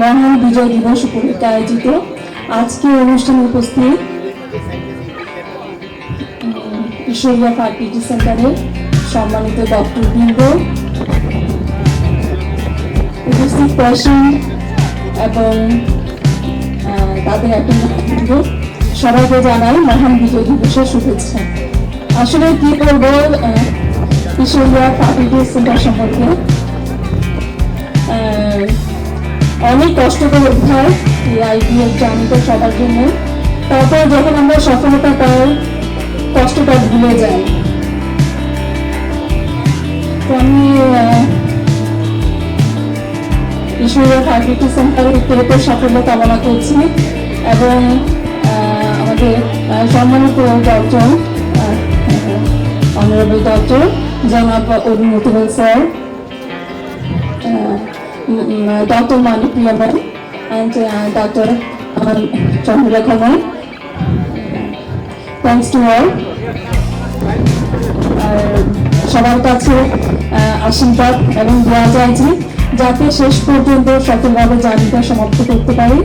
মহান বিজয় দিবস উপলক্ষে আয়োজিত আজকে অনুষ্ঠানে উপস্থিত ঈশ্বরিয়া ফার্টিলিটি সেন্টারের সম্মানিত ডক্টর বৃন্দ উপস্থিত পেশেন্ট এবং তাদের একটা সবাইকে জানাই মহান বিজয় দিবসের শুভেচ্ছা। আসলে কি আহ, ঈশ্বরিয়া ফার্টিলিটি সেন্টার সম্পর্কে অনেক কষ্টকর অধ্যায় এই আইপিএফ জার্নিটা সবার জন্য। তারপর যখন আমরা সফলতা পাই কষ্টটা ভুলে যাই। তো আমি আহ, ঈশ্বরীয় সেন্টারের পেতে সাফল্য কামনা করছি এবং আমাদের সম্মানিত ডক্টর অনারেবল ডক্টর জনাব অরুণমতিবল sir. Dr. Manipriya ma'am and uh, Dr. Um, Chandrakha ma'am. Thanks to all. আর সবার কাছে আহ, আশীর্বাদ এবং দেওয়া যায় যে যাতে শেষ পর্যন্ত সফলভাবে জার্নিটা সমাপ্ত করতে পারি